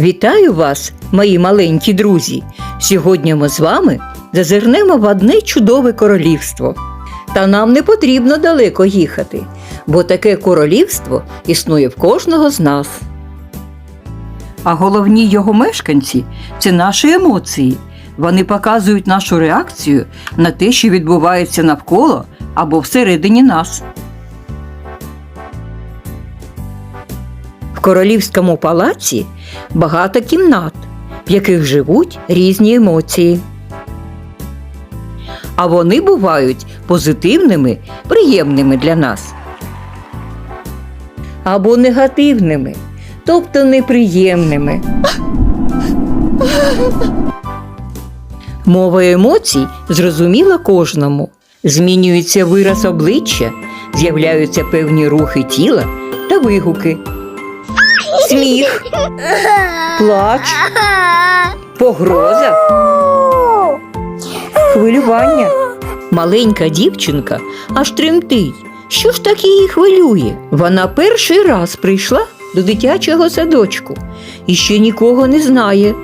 Вітаю вас, мої маленькі друзі! Сьогодні ми з вами зазирнемо в одне чудове королівство. Та нам не потрібно далеко їхати, бо таке королівство існує в кожного з нас. А головні його мешканці це наші емоції. Вони показують нашу реакцію на те, що відбувається навколо або всередині нас. В королівському палаці багато кімнат, в яких живуть різні емоції. А вони бувають позитивними, приємними для нас. Або негативними, тобто неприємними. Мова емоцій зрозуміла кожному. Змінюється вираз обличчя, з'являються певні рухи тіла та вигуки. Сміх, плач, погроза, хвилювання. Маленька дівчинка аж тремтить. Що ж так її хвилює? Вона перший раз прийшла до дитячого садочку і ще нікого не знає.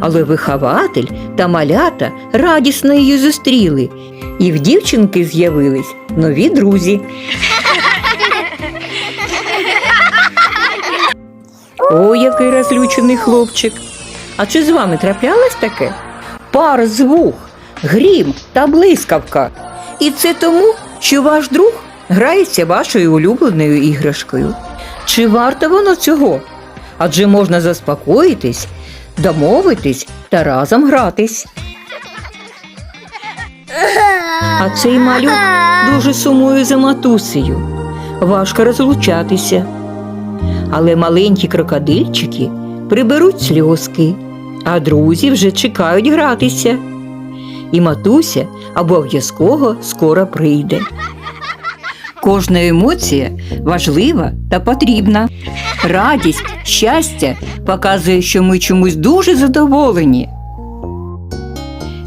Але вихователь та малята радісно її зустріли, і в дівчинки з'явились нові друзі. О, який розлючений хлопчик. А чи з вами траплялось таке? Пар з вух, грім та блискавка. І це тому, що ваш друг грається вашою улюбленою іграшкою. Чи варто воно цього? Адже можна заспокоїтись, домовитись та разом гратись. А цей малюк дуже сумує за матусею. Важко розлучатися. Але маленькі крокодильчики приберуть сльозки, а друзі вже чекають гратися. І матуся обов'язково скоро прийде. Кожна емоція важлива та потрібна. Радість, щастя показує, що ми чомусь дуже задоволені.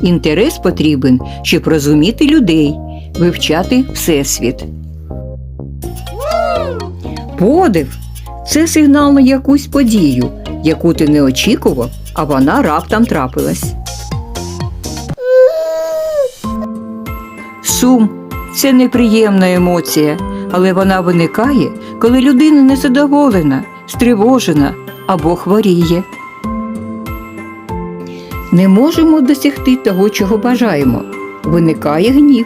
Інтерес потрібен, щоб розуміти людей, вивчати всесвіт. Подив це сигнал на якусь подію, яку ти не очікував, а вона раптом трапилась. Сум це неприємна емоція, але вона виникає, коли людина незадоволена, стривожена або хворіє. Не можемо досягти того, чого бажаємо. Виникає гнів.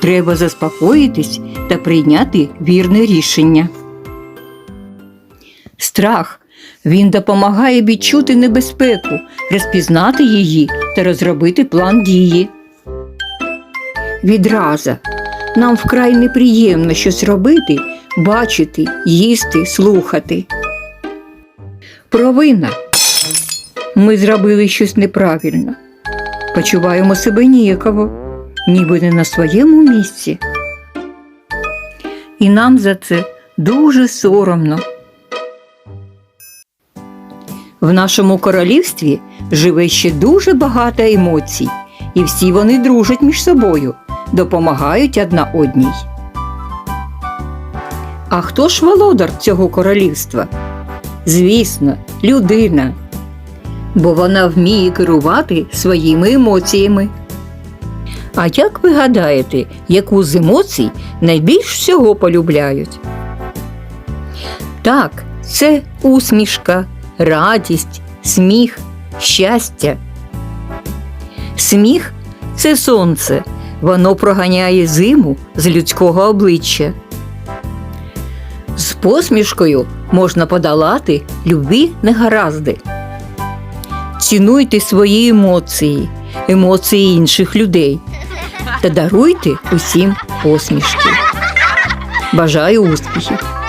Треба заспокоїтись та прийняти вірне рішення. Страх він допомагає відчути небезпеку, розпізнати її та розробити план дії. Відраза нам вкрай неприємно щось робити, бачити, їсти, слухати. Провина. Ми зробили щось неправильно. Почуваємо себе ніяково, ніби не на своєму місці. І нам за це дуже соромно. В нашому королівстві живе ще дуже багато емоцій, і всі вони дружать між собою, допомагають одна одній. А хто ж володар цього королівства? Звісно, людина. Бо вона вміє керувати своїми емоціями. А як ви гадаєте, яку з емоцій найбільш всього полюбляють? Так, це усмішка, радість, сміх, щастя. Сміх це сонце, воно проганяє зиму з людського обличчя. З посмішкою можна подолати любі негаразди. Цінуйте свої емоції, емоції інших людей та даруйте усім посмішки. Бажаю успіхів!